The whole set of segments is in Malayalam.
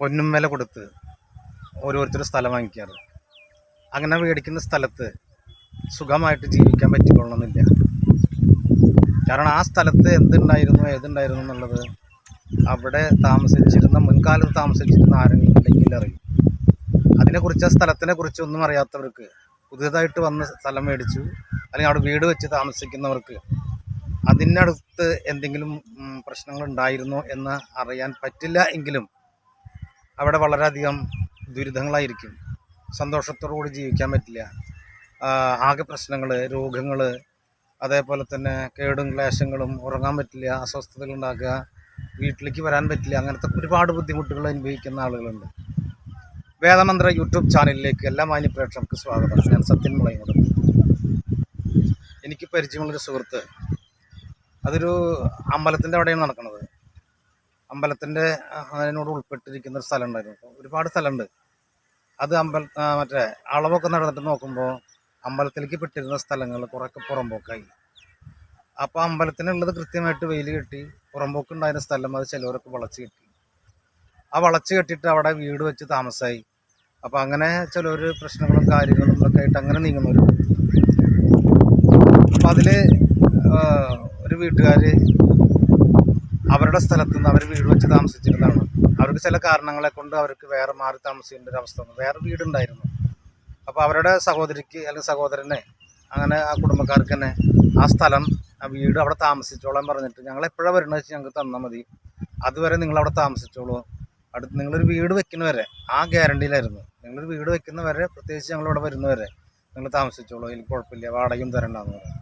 പൊന്നും വില കൊടുത്ത് ഓരോരുത്തർ സ്ഥലം വാങ്ങിക്കാറ്. അങ്ങനെ മേടിക്കുന്ന സ്ഥലത്ത് സുഖമായിട്ട് ജീവിക്കാൻ പറ്റിക്കൊള്ളണമെന്നില്ല. കാരണം ആ സ്ഥലത്ത് എന്തുണ്ടായിരുന്നു ഏതുണ്ടായിരുന്നു എന്നുള്ളത് അവിടെ താമസിച്ചിരുന്ന മുൻകാലത്ത് താമസിച്ചിരുന്ന ആരെങ്കിലും ഉണ്ടെങ്കിൽ അറിയും. അതിനെക്കുറിച്ച് ആ സ്ഥലത്തിനെ കുറിച്ച് ഒന്നും അറിയാത്തവർക്ക് പുതിയതായിട്ട് വന്ന സ്ഥലം മേടിച്ചു അല്ലെങ്കിൽ അവിടെ വീട് വെച്ച് താമസിക്കുന്നവർക്ക് അതിനടുത്ത് എന്തെങ്കിലും പ്രശ്നങ്ങൾ ഉണ്ടായിരുന്നോ എന്ന് അറിയാൻ പറ്റില്ല എങ്കിലും അവിടെ വളരെയധികം ദുരിതങ്ങളായിരിക്കും. സന്തോഷത്തോടു കൂടി ജീവിക്കാൻ പറ്റില്ല. ആകെ പ്രശ്നങ്ങൾ രോഗങ്ങൾ അതേപോലെ തന്നെ കേടും ക്ലേശങ്ങളും ഉറങ്ങാൻ പറ്റില്ല അസ്വസ്ഥതകൾ ഉണ്ടാക്കുക വീട്ടിലേക്ക് വരാൻ പറ്റില്ല അങ്ങനത്തെ ഒരുപാട് ബുദ്ധിമുട്ടുകൾ അനുഭവിക്കുന്ന ആളുകളുണ്ട്. വേദമന്ത്ര യൂട്യൂബ് ചാനലിലേക്ക് എല്ലാ മാന്യപ്രേക്ഷകർക്ക് സ്വാഗതം. ഞാൻ സത്യൻ മുളയോട് എനിക്ക് പരിചയമുള്ളൊരു സുഹൃത്ത്. അതൊരു അമ്പലത്തിന്റെ അവിടെയാണ് നടക്കുന്നത്. അമ്പലത്തിന്റെ അതിനോട് ഉൾപ്പെട്ടിരിക്കുന്ന ഒരു സ്ഥലം ഉണ്ടായിരുന്നു ഒരുപാട് സ്ഥലമുണ്ട്. അത് അമ്പല ആ, മറ്റേ അളവൊക്കെ നടന്നിട്ട് നോക്കുമ്പോൾ അമ്പലത്തിലേക്ക് പെട്ടിരുന്ന സ്ഥലങ്ങൾ കുറേയൊക്കെ പുറമ്പോക്കായി. അപ്പോൾ അമ്പലത്തിനുള്ളത് കൃത്യമായിട്ട് വെയിൽ കെട്ടി പുറമ്പോക്കുണ്ടായിരുന്ന സ്ഥലം അത് ചിലവരൊക്കെ വളച്ച് കെട്ടി. ആ വളച്ച് കെട്ടിയിട്ട് അവിടെ വീട് വെച്ച് താമസമായി അപ്പോൾ അങ്ങനെ ചിലവർ പ്രശ്നങ്ങളും കാര്യങ്ങളും ഒക്കെ ആയിട്ട് അങ്ങനെ നീങ്ങുന്നവരുണ്ട്. അപ്പോൾ അതിൽ ഒരു വീട്ടുകാർ അവരുടെ സ്ഥലത്ത് നിന്ന് അവർ വീട് വെച്ച് താമസിച്ചിരുന്നതാണ്. അവർക്ക് ചില കാരണങ്ങളെ കൊണ്ട് അവർക്ക് വേറെ മാറി താമസിക്കേണ്ട ഒരു അവസ്ഥ വന്നു. വേറെ വീടുണ്ടായിരുന്നു. അപ്പോൾ അവരുടെ സഹോദരിക്ക് അല്ലെങ്കിൽ സഹോദരനെ അങ്ങനെ ആ കുടുംബക്കാർക്ക് തന്നെ ആ സ്ഥലം ആ വീട് അവിടെ താമസിച്ചോളാൻ പറഞ്ഞിട്ട് ഞങ്ങൾ എപ്പോഴാണ് വരുന്നത് വെച്ചാൽ ഞങ്ങൾക്ക് തന്നാൽ മതി. അതുവരെ നിങ്ങൾ അവിടെ താമസിച്ചോളൂ. അടുത്ത് നിങ്ങളൊരു വീട് വെക്കുന്നവരെ ആ ഗ്യാരണ്ടിയിലായിരുന്നു. നിങ്ങളൊരു വീട് വെക്കുന്നവരെ പ്രത്യേകിച്ച് ഞങ്ങളിവിടെ വരുന്നവരെ നിങ്ങൾ താമസിച്ചോളൂ. എനിക്ക് കുഴപ്പമില്ല. വാടകയും തരണ്ടെന്ന് പറഞ്ഞു.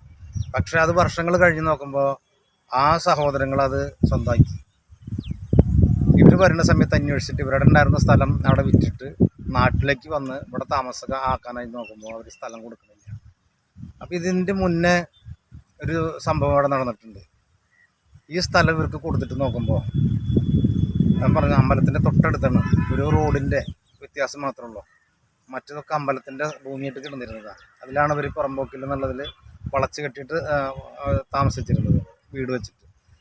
പക്ഷേ അത് വർഷങ്ങൾ കഴിഞ്ഞ് നോക്കുമ്പോൾ ആ സഹോദരങ്ങളത് സ്വന്തമാക്കി. ഇവർ വരുന്ന സമയത്ത് അന്വേഷിച്ചിട്ട് ഇവരുടെ ഉണ്ടായിരുന്ന സ്ഥലം അവിടെ വിറ്റിട്ട് നാട്ടിലേക്ക് വന്ന് ഇവിടെ താമസക ആക്കാനായി നോക്കുമ്പോൾ അവർ സ്ഥലം കൊടുക്കുന്നില്ല. അപ്പോൾ ഇതിന്റെ മുന്നേ ഒരു സംഭവം അവിടെ നടന്നിട്ടുണ്ട്. ഈ സ്ഥലം ഇവർക്ക് കൊടുത്തിട്ട് നോക്കുമ്പോൾ ഞാൻ പറഞ്ഞു അമ്പലത്തിന്റെ തൊട്ടടുത്താണ്. ഒരു റോഡിന്റെ വ്യത്യാസം മാത്രമേ ഉള്ളൂ. മറ്റതൊക്കെ അമ്പലത്തിന്റെ ഭൂമിയായിട്ട് കിടന്നിരുന്നതാണ് അതിലാണ് ഇവർ പുറമ്പോക്കിൽ എന്നുള്ളതിൽ വളച്ച് കെട്ടിയിട്ട് താമസിച്ചിരുന്നത്. വീട് വെച്ചിട്ട്.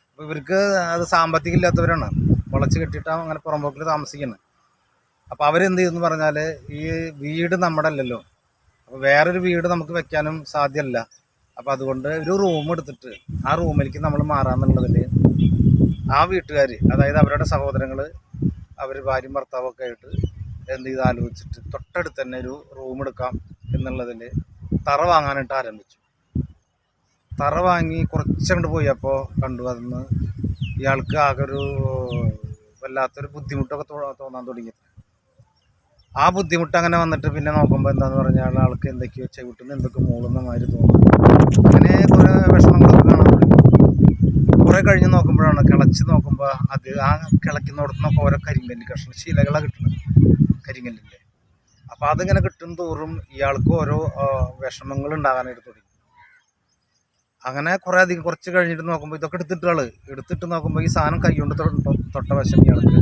അപ്പോൾ ഇവർക്ക് അത് സാമ്പത്തികം ഇല്ലാത്തവരാണ് വളച്ച് കെട്ടിയിട്ടാണ് അങ്ങനെ പുറമ്പോക്കിൽ താമസിക്കുന്നത് അപ്പോൾ അവരെന്ത് ചെയ്യുമെന്ന് പറഞ്ഞാൽ ഈ വീട് നമ്മുടെ അല്ലല്ലോ അപ്പോൾ വേറൊരു വീട് നമുക്ക് വെക്കാനും സാധ്യമല്ല അപ്പോൾ അതുകൊണ്ട് ഒരു റൂം എടുത്തിട്ട് ആ റൂമിലേക്ക് നമ്മൾ മാറാന്നുള്ളതിൽ ആ വീട്ടുകാർ അതായത് അവരുടെ സഹോദരങ്ങൾ അവർ ഭാര്യയും ഭർത്താവൊക്കെ ആയിട്ട് എന്ത് ചെയ്ത് ആലോചിച്ചിട്ട് തൊട്ടടുത്ത് തന്നെ ഒരു റൂം എടുക്കാം എന്നുള്ളതിൽ തറ വാങ്ങാനായിട്ട് ആരംഭിച്ചു. തറ വാങ്ങി കുറച്ചങ്ങോട്ട് പോയപ്പോൾ കണ്ടു അതിന്ന് ഇയാൾക്ക് ആകെ ഒരു വല്ലാത്തൊരു ബുദ്ധിമുട്ടൊക്കെ തോന്നാൻ തുടങ്ങി. ആ ബുദ്ധിമുട്ട് അങ്ങനെ വന്നിട്ട് പിന്നെ നോക്കുമ്പോൾ എന്താന്ന് പറഞ്ഞാൽ ആൾക്ക് എന്തൊക്കെയോ ചവിട്ടുന്ന എന്തൊക്കെ മൂളുന്ന മാതിരി തോന്നുന്നു. അങ്ങനെ കുറേ വിഷമങ്ങളൊക്കെ കാണാൻ തുടങ്ങി. കുറേ കഴിഞ്ഞ് നോക്കുമ്പോഴാണ് കിളച്ച് നോക്കുമ്പോൾ അത് ആ കിളയ്ക്കുന്നിടത്തുനിന്നൊക്കെ ഓരോ കരിങ്കല്ല് കഷ്ണം ശീലകളാണ് കിട്ടുന്നത്. കരിങ്കല്ലിന്റെ അപ്പോൾ അതിങ്ങനെ കിട്ടും തോറും ഇയാൾക്ക് ഓരോ വിഷമങ്ങൾ ഉണ്ടാകാനായിട്ട് തുടങ്ങി. അങ്ങനെ കുറേ അധികം കുറച്ച് കഴിഞ്ഞിട്ട് നോക്കുമ്പോൾ ഇതൊക്കെ എടുത്തിട്ട് ആൾ എടുത്തിട്ട് നോക്കുമ്പോൾ ഈ സാധനം കൈകൊണ്ട് തൊട്ട വശം ഇയാൾക്ക്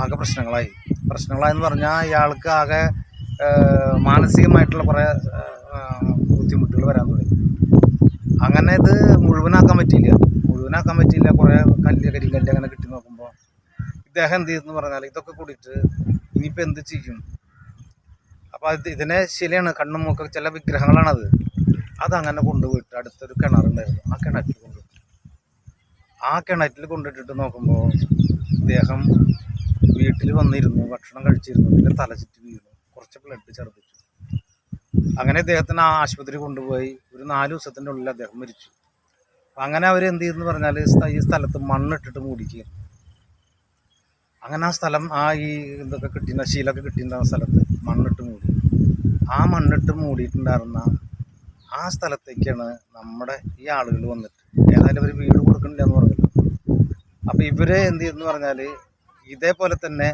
ആകെ പ്രശ്നങ്ങളായി. പ്രശ്നങ്ങളായെന്ന് പറഞ്ഞാൽ ഇയാൾക്ക് ആകെ മാനസികമായിട്ടുള്ള കുറേ ബുദ്ധിമുട്ടുകൾ വരാൻ തുടങ്ങി. അങ്ങനെ ഇത് മുഴുവനാക്കാൻ പറ്റിയില്ല. മുഴുവനാക്കാൻ പറ്റിയില്ല. കുറേ കല്ല് കരിങ്കല്ല് അങ്ങനെ കിട്ടി നോക്കുമ്പോൾ ഇദ്ദേഹം എന്ത് ചെയ്തെന്ന് പറഞ്ഞാൽ ഇതൊക്കെ കൂടിയിട്ട് ഇനിയിപ്പോൾ എന്ത് ചെയ്യും? അപ്പോൾ അത് ഇതിനെ ശരിയാണ്. കണ്ണും മൂക്കൊക്കെ ചില വിഗ്രഹങ്ങളാണത്. അതങ്ങനെ കൊണ്ടുപോയിട്ട് അടുത്തൊരു കിണറുണ്ടായിരുന്നു. ആ കിണറ്റിൽ കൊണ്ടുപോയി. ആ കിണറ്റിൽ കൊണ്ടിട്ടിട്ട് നോക്കുമ്പോൾ ഇദ്ദേഹം വീട്ടിൽ വന്നിരുന്നു ഭക്ഷണം കഴിച്ചിരുന്നു പിന്നെ തല ചുറ്റി വീണു. കുറച്ച് ബ്ലഡ് ഛർദ്ദിച്ചു. അങ്ങനെ ഇദ്ദേഹത്തിന് ആ ആശുപത്രി കൊണ്ടുപോയി. ഒരു നാല് ദിവസത്തിന്റെ ഉള്ളിൽ അദ്ദേഹം മരിച്ചു. അങ്ങനെ അവർ എന്ത് ചെയ്തെന്ന് പറഞ്ഞാൽ ഈ സ്ഥലത്ത് മണ്ണിട്ടിട്ട് മൂടിക്കുക അങ്ങനെ ആ സ്ഥലം ആ ഈ ഇതൊക്കെ കിട്ടിയ ശീലമൊക്കെ കിട്ടിയിട്ടുണ്ടാകുന്ന സ്ഥലത്ത് മണ്ണിട്ട് മൂടി. ആ മണ്ണിട്ട് മൂടിയിട്ടുണ്ടായിരുന്ന ആ സ്ഥലത്തേക്കാണ് നമ്മുടെ ഈ ആളുകൾ വന്നിട്ട്. ഏതായാലും ഇവർ വീട് കൊടുക്കണില്ല എന്ന് പറഞ്ഞല്ലോ. അപ്പോൾ ഇവർ എന്ത് ചെയ്യുന്നു പറഞ്ഞാൽ ഇതേപോലെ തന്നെ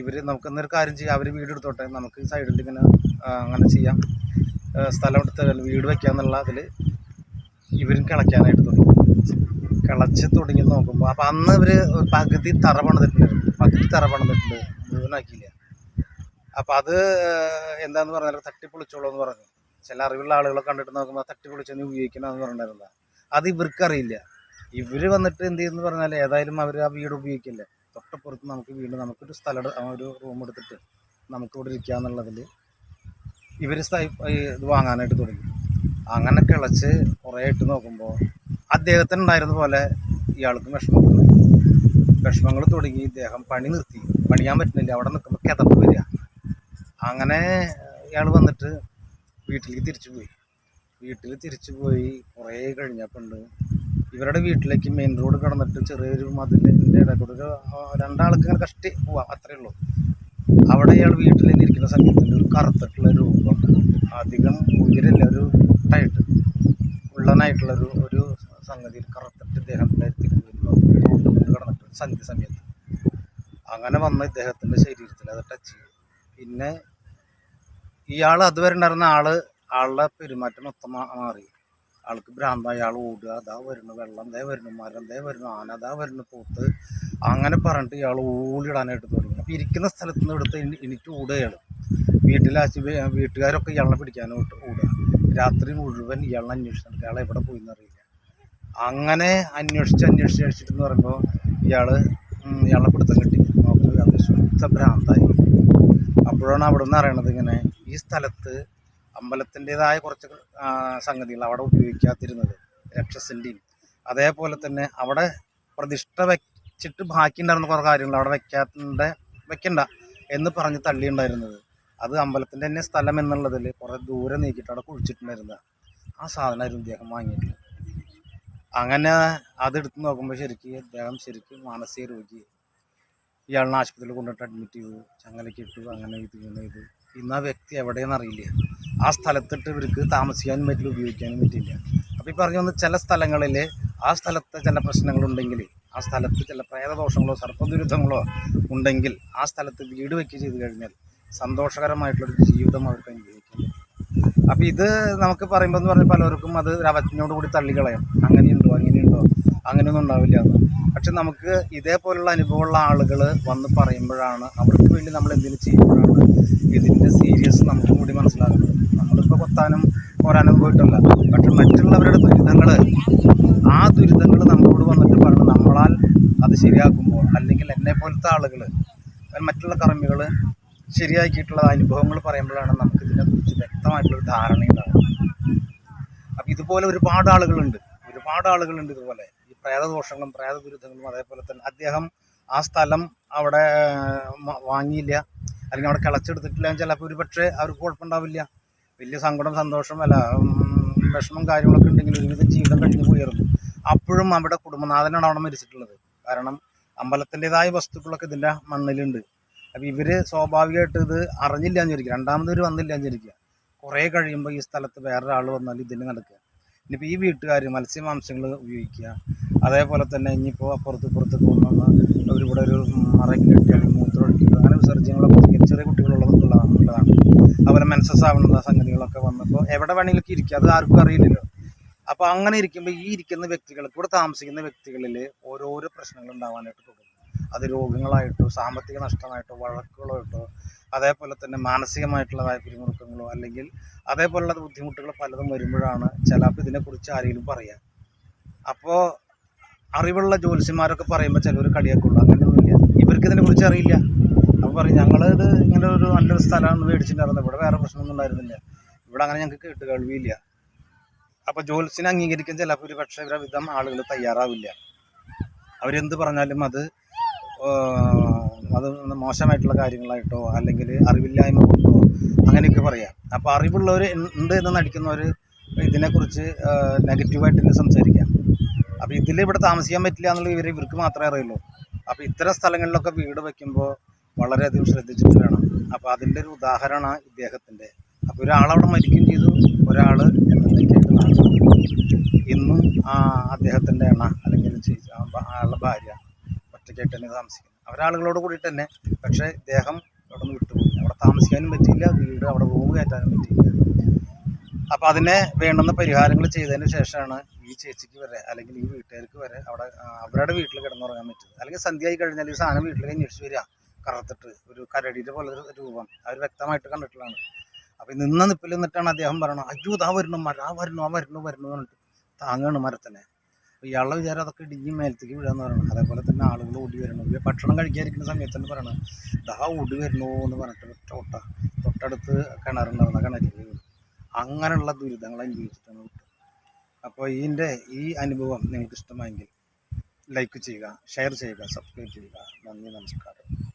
ഇവർ നമുക്കെന്നൊരു കാര്യം ചെയ്യാം. അവർ വീട് എടുത്തോട്ടെ നമുക്ക് സൈഡിൽ ഇങ്ങനെ അങ്ങനെ ചെയ്യാം. സ്ഥലം എടുത്ത് വീട് വയ്ക്കാന്നുള്ള അതിൽ ഇവരും കിളയ്ക്കാനായിട്ട് തുടങ്ങി. കിളച്ച് തുടങ്ങി നോക്കുമ്പോൾ അപ്പോൾ അന്ന് ഇവർ പകുതി തറ പണിതിട്ടുണ്ടായിരുന്നു. പകുതി തറ പണിതിട്ടുണ്ട്. മുഴുവനാക്കിയില്ല. അപ്പോൾ അത് എന്താണെന്ന് പറഞ്ഞാൽ തട്ടിപ്പൊളിച്ചോളൂ എന്ന് പറഞ്ഞു. ചില അറിവുള്ള ആളുകളെ കണ്ടിട്ട് നോക്കുമ്പോൾ തട്ടി പൊളിച്ച് തട്ടിപ്പൊളിച്ചൊന്ന് ഉപയോഗിക്കണമെന്ന് പറഞ്ഞിരുന്നത് അത് ഇവർക്കറിയില്ല. ഇവർ വന്നിട്ട് എന്ത് ചെയ്യുന്നു പറഞ്ഞാൽ ഏതായാലും അവർ ആ വീട് ഉപയോഗിക്കില്ല. തൊട്ടപ്പുറത്ത് നമുക്ക് വീണ്ടും നമുക്കൊരു സ്ഥലം ഒരു റൂം എടുത്തിട്ട് നമുക്ക് ഇവിടെ ഇരിക്കുക എന്നുള്ളതിൽ ഇവർ ഇത് വാങ്ങാനായിട്ട് തുടങ്ങി. അങ്ങനെ കിളച്ച് കുറേ ഇട്ട് നോക്കുമ്പോൾ അദ്ദേഹത്തിന് ഉണ്ടായിരുന്ന പോലെ ഇയാൾക്കും വിഷമം തുടങ്ങി വിഷമങ്ങൾ തുടങ്ങി ഇദ്ദേഹം പണി നിർത്തി. പണിയാൻ പറ്റുന്നില്ല. അവിടെ നിൽക്കുമ്പോൾ കിതപ്പ് വരിക. അങ്ങനെ ഇയാൾ വന്നിട്ട് വീട്ടിലേക്ക് തിരിച്ചു പോയി വീട്ടിൽ തിരിച്ചു പോയി കുറേ കഴിഞ്ഞപ്പോണ്ട് ഇവരുടെ വീട്ടിലേക്ക് മെയിൻ റോഡ് കടന്നിട്ട് ചെറിയൊരു മതിലിന്റെ ഇടക്കൂടെ രണ്ടാൾക്ക് ഇങ്ങനെ കഷ്ടി പോവാം അത്രയേ ഉള്ളൂ. അവിടെ ഇയാൾ വീട്ടിൽ ഇരിക്കുന്ന സമയത്ത് ഒരു കറുത്തിട്ടുള്ള രൂപം അധികം ഉയരില്ല ഒരു ടൈറ്റ് ഉള്ളനായിട്ടുള്ളൊരു ഒരു ഒരു സംഗതിയിൽ കറുത്തിട്ട് ഇദ്ദേഹത്തിന്റെ റോഡ് കടന്നിട്ട് സന്ധ്യ സമയത്ത്. അങ്ങനെ വന്ന ഇദ്ദേഹത്തിന്റെ ശരീരത്തിൽ അത് ടച്ച് ചെയ്യും പിന്നെ ഇയാൾ അതുവരെ ഉണ്ടായിരുന്ന ആൾ ആളുടെ പെരുമാറ്റം മൊത്തം മാറി. ആൾക്ക് ഭ്രാന്തായി ആൾ ഓടുക അതാ വരുന്നു വെള്ളം ദേ വരുന്നു മരം ദേ വരുന്നു ആന അതാ വരുന്നു പൂത്ത്. അങ്ങനെ പറഞ്ഞിട്ട് ഇയാൾ ഓടിയിടാനായിട്ട് തുടങ്ങി. അപ്പോൾ ഇരിക്കുന്ന സ്ഥലത്ത് നിന്ന് എടുത്ത് എനിക്ക് ഓടുകയാണ് ഓടുക ഇയാൾ വീട്ടുകാരൊക്കെ ഇയാളെ പിടിക്കാനായിട്ട് ഓടുക. രാത്രി മുഴുവൻ ഇയാളെ അന്വേഷിച്ചിട്ട് ഇയാൾ എവിടെ പോയി എന്നറിയില്ല അങ്ങനെ അന്വേഷിച്ച് അന്വേഷിച്ച് അന്വേഷിച്ചിട്ടെന്ന് പറയുമ്പോൾ ഇയാൾ ഇയാളെ പിടുത്തം കിട്ടി. നോക്കുക അത് ശുദ്ധ ഭ്രാന്തായി. അപ്പോഴാണ് അവിടെ നിന്ന് അറിയണത് ഇങ്ങനെ ഈ സ്ഥലത്ത് അമ്പലത്തിന്റെതായ കുറച്ച് സംഗതികൾ അവിടെ ഉപയോഗിക്കാതിരുന്നത് രക്ഷസിന്റെയും. അതേപോലെ തന്നെ അവിടെ പ്രതിഷ്ഠ വെച്ചിട്ട് ബാക്കി ഉണ്ടായിരുന്ന കുറേ കാര്യങ്ങൾ അവിടെ വെക്കാത്ത വെക്കണ്ട എന്ന് പറഞ്ഞ് തള്ളിയുണ്ടായിരുന്നത്. അത് അമ്പലത്തിന്റെ തന്നെ സ്ഥലം എന്നുള്ളതിൽ കുറേ ദൂരെ നീക്കിയിട്ട് അവിടെ കുഴിച്ചിട്ടുണ്ടായിരുന്നത് ആ സാധനമായിരുന്നു ഇദ്ദേഹം വാങ്ങിയിട്ടുള്ളത്. അങ്ങനെ അതെടുത്ത് നോക്കുമ്പോൾ ശരിക്കും ഇദ്ദേഹം ശരിക്കും മാനസിക രോഗി ഇയാളിനെ ആശുപത്രിയിൽ കൊണ്ടിട്ട് അഡ്മിറ്റ് ചെയ്തു. ചങ്ങലയ്ക്ക് അങ്ങനെ ഇത് ഇങ്ങനെ ഇത്. ഇന്ന് ആ വ്യക്തി എവിടെയെന്ന് അറിയില്ല. ആ സ്ഥലത്തിട്ട് ഇവർക്ക് താമസിക്കാനും പറ്റില്ല ഉപയോഗിക്കാനും പറ്റില്ല. അപ്പോൾ ഈ പറഞ്ഞു വന്ന ചില സ്ഥലങ്ങളിൽ ആ സ്ഥലത്തെ ചില പ്രശ്നങ്ങളുണ്ടെങ്കിൽ ആ സ്ഥലത്ത് ചില പ്രേതദോഷങ്ങളോ സർപ്പദുരിതങ്ങളോ ഉണ്ടെങ്കിൽ ആ സ്ഥലത്ത് വീട് വയ്ക്കുക ചെയ്ത് കഴിഞ്ഞാൽ സന്തോഷകരമായിട്ടുള്ളൊരു ജീവിതം അവർക്ക് അനുഭവിക്കാൻ അപ്പോൾ ഇത് നമുക്ക് പറയുമ്പോൾ എന്ന് പറഞ്ഞാൽ പലർക്കും അത് ഒരു അവജ്ഞയോട് കൂടി തള്ളിക്കളയും. അങ്ങനെയുണ്ടോ? അങ്ങനെയുണ്ടോ? അങ്ങനെയൊന്നും ഉണ്ടാവില്ല എന്ന്. പക്ഷെ നമുക്ക് ഇതേപോലുള്ള അനുഭവമുള്ള ആളുകൾ വന്ന് പറയുമ്പോഴാണ് അവർക്ക് വേണ്ടി നമ്മൾ എന്തിനു ചെയ്യുമ്പോഴാണ് ഇതിന്റെ സീരിയസ് നമുക്കും കൂടി മനസ്സിലാകുന്നത്. നമ്മളിപ്പോൾ കൊത്താനും പോരാനും പോയിട്ടല്ല. പക്ഷെ മറ്റുള്ളവരുടെ ദുരിതങ്ങൾ ആ ദുരിതങ്ങൾ നമ്മളോട് വന്നിട്ട് പറഞ്ഞു നമ്മളാൽ അത് ശരിയാക്കുമ്പോൾ അല്ലെങ്കിൽ എന്നെ പോലത്തെ ആളുകൾ മറ്റുള്ള കർമ്മികൾ ശരിയാക്കിയിട്ടുള്ള അനുഭവങ്ങൾ പറയുമ്പോഴാണ് നമുക്ക് ഇതിനെക്കുറിച്ച് വ്യക്തമായിട്ടുള്ളൊരു ധാരണയുണ്ടാകുന്നത് അപ്പം ഇതുപോലെ ഒരുപാട് ആളുകളുണ്ട്. ഒരുപാട് ആളുകളുണ്ട് ഇതുപോലെ. പ്രേതദോഷങ്ങളും പ്രേതദുരിതങ്ങളും അതേപോലെ തന്നെ അദ്ദേഹം ആ സ്ഥലം അവിടെ വാങ്ങിയില്ല. അല്ലെങ്കിൽ അവിടെ കിളച്ചെടുത്തിട്ടില്ല ചിലപ്പോൾ ഒരു പക്ഷേ അവർക്ക് കുഴപ്പമുണ്ടാവില്ല. വലിയ സങ്കടം സന്തോഷം അല്ല വിഷമം കാര്യങ്ങളൊക്കെ ഉണ്ടെങ്കിൽ ഒരുവിധം ജീവിതം കഴിഞ്ഞു പോയിരുന്നു. അപ്പോഴും അവിടെ കുടുംബനാഥനാണ് അവിടെ മരിച്ചിട്ടുള്ളത്. കാരണം അമ്പലത്തിന്റെതായ വസ്തുക്കളൊക്കെ ഇതിന്റെ മണ്ണിലുണ്ട്. അപ്പോൾ ഇവർ സ്വാഭാവികമായിട്ട് ഇത് അറിഞ്ഞില്ല എന്ന് വിചാരിക്കുക. രണ്ടാമതൊരു വന്നില്ല എന്ന് വിചാരിക്കുക. കുറേ കഴിയുമ്പോൾ ഈ സ്ഥലത്ത് വേറൊരാൾ വന്നാൽ ഇതിന് നടക്കുക. ഇനിയിപ്പോൾ ഈ വീട്ടുകാർ മത്സ്യമാംസങ്ങൾ ഉപയോഗിക്കുക. അതേപോലെ തന്നെ ഇനിയിപ്പോൾ അപ്പുറത്ത് ഇപ്പുറത്ത് പോകുന്ന അവരിവിടെ ഒരു മറയ്ക്ക് കെട്ടി അല്ലെങ്കിൽ മൂത്രം ഒഴിക്കുക. അങ്ങനെ വിസർജ്യങ്ങളൊക്കെ ചെറിയ കുട്ടികളുള്ളത് ഉള്ളതാണ് മെൻസസ് ആവുന്ന സംഗതികളൊക്കെ വന്നപ്പോൾ എവിടെ വേണമെങ്കിലും ഇരിക്കുക. അത് ആർക്കും അറിയില്ലല്ലോ. അപ്പോൾ അങ്ങനെ ഇരിക്കുമ്പോൾ ഈ ഇരിക്കുന്ന വ്യക്തികൾക്ക് ഇവിടെ താമസിക്കുന്ന വ്യക്തികളിൽ ഓരോരോ പ്രശ്നങ്ങൾ ഉണ്ടാവാനായിട്ട് തുടങ്ങും അത് രോഗങ്ങളായിട്ടോ സാമ്പത്തിക നഷ്ടമായിട്ടോ വഴക്കുകളായിട്ടോ അതേപോലെ തന്നെ മാനസികമായിട്ടുള്ളതായ പിരിമുറുക്കങ്ങളോ അല്ലെങ്കിൽ അതേപോലുള്ള ബുദ്ധിമുട്ടുകൾ പലതും വരുമ്പോഴാണ് ചിലപ്പോൾ ഇതിനെക്കുറിച്ച് ആരെങ്കിലും പറയുക അപ്പോൾ അറിവുള്ള ജ്യോത്സ്യന്മാരൊക്കെ പറയുമ്പോൾ ചിലവർ അങ്ങനെയൊന്നുമില്ല. ഇവർക്ക് ഇതിനെക്കുറിച്ച് അറിയില്ല. അപ്പോൾ പറയും ഞങ്ങളിത് ഇങ്ങനെ ഒരു നല്ലൊരു സ്ഥലമാണ് മേടിച്ചിട്ടുണ്ടായിരുന്നത് ഇവിടെ വേറെ പ്രശ്നമൊന്നും ഉണ്ടായിരുന്നില്ല. ഇവിടെ അങ്ങനെ ഞങ്ങൾക്ക് കേട്ട് കഴിവില്ല അപ്പോൾ ജ്യോത്സ്യനെ അംഗീകരിക്കാൻ ചിലപ്പോൾ ഒരു പക്ഷേ വിധം ആളുകൾ തയ്യാറാവില്ല. അവരെന്ത് പറഞ്ഞാലും അത് അത് മോശമായിട്ടുള്ള കാര്യങ്ങളായിട്ടോ അല്ലെങ്കിൽ അറിവില്ലായ്മ കൊണ്ടോ അങ്ങനെയൊക്കെ പറയാം. അപ്പോൾ അറിവുള്ളവർ ഉണ്ട് എന്ന് നടിക്കുന്നവർ ഇതിനെക്കുറിച്ച് നെഗറ്റീവായിട്ട് തന്നെ സംസാരിക്കാം. അപ്പോൾ ഇതിൽ ഇവിടെ താമസിക്കാൻ പറ്റില്ല എന്നുള്ള ഇവർ ഇവർക്ക് മാത്രമേ അറിയുള്ളൂ. അപ്പോൾ ഇത്തരം സ്ഥലങ്ങളിലൊക്കെ വീട് വയ്ക്കുമ്പോൾ വളരെയധികം ശ്രദ്ധിച്ചിട്ട് വേണം അപ്പോൾ അതിന്റെ ഒരു ഉദാഹരണമാണ് ഇദ്ദേഹത്തിന്റെ അപ്പോൾ ഒരാളവിടെ മരിക്കുകയും ചെയ്തു. ഒരാൾ ഇന്നും ആ അദ്ദേഹത്തിന്റെ അണ അല്ലെങ്കിൽ ആളുടെ ഭാര്യ ഒറ്റയ്ക്കായിട്ട് തന്നെ താമസിക്കുന്നത് അവരാളുകളോട് കൂടിയിട്ട് തന്നെ. പക്ഷേ ഇദ്ദേഹം അവിടെ നിന്ന് വിട്ടുപോയി. അവിടെ താമസിക്കാനും പറ്റിയില്ല. വീട് അവിടെ റൂം കയറ്റാനും പറ്റിയില്ല. അപ്പോൾ അതിനെ വേണ്ടുന്ന പരിഹാരങ്ങൾ ചെയ്തതിന് ശേഷമാണ് ഈ ചേച്ചിക്ക് വരെ അല്ലെങ്കിൽ ഈ വീട്ടുകാർക്ക് വരെ അവിടെ അവരുടെ വീട്ടിൽ കിടന്നുറങ്ങാൻ പറ്റും അല്ലെങ്കിൽ സന്ധ്യയായി കഴിഞ്ഞാൽ ഈ സാധനം വീട്ടിലേക്ക് അന്വേഷിച്ച് വരിക കറുത്തിട്ട് ഒരു കരടിയുടെ പോലെ ഒരു രൂപം. അവർ വ്യക്തമായിട്ട് കണ്ടിട്ടുള്ളതാണ്. അപ്പോൾ നിന്ന നിപ്പിൽ നിന്നിട്ടാണ് അദ്ദേഹം പറയണം അയ്യോ ഇതാ വരണം മര ആ വരുന്നു ആ വരണോ വരണോ പറഞ്ഞിട്ട് താങ്ങാണ് മരത്തിനെ. അപ്പോൾ ഇയാളുടെ വിചാരം അതൊക്കെ ഇടിഞ്ഞ് മേലത്തേക്ക് വീഴാന്ന് പറയണം അതേപോലെ തന്നെ ആളുകൾ ഓടി വരണം ഭക്ഷണം കഴിക്കാതിരിക്കുന്ന സമയത്ത് തന്നെ പറയണം ദാ ഓടി വരണോ എന്ന് പറഞ്ഞിട്ട് തൊട്ട തൊട്ടടുത്ത് കിണറുണ്ടായിരുന്ന കിണറ്റിൽ അങ്ങനെയുള്ള ദുരിതങ്ങൾ അനുഭവിച്ചിട്ടാണ് വിട്ടത്. അപ്പോൾ ഇതിന്റെ ഈ അനുഭവം നിങ്ങൾക്ക് ഇഷ്ടമായെങ്കിൽ ലൈക്ക് ചെയ്യുക ഷെയർ ചെയ്യുക സബ്സ്ക്രൈബ് ചെയ്യുക. നന്ദി നമസ്കാരം.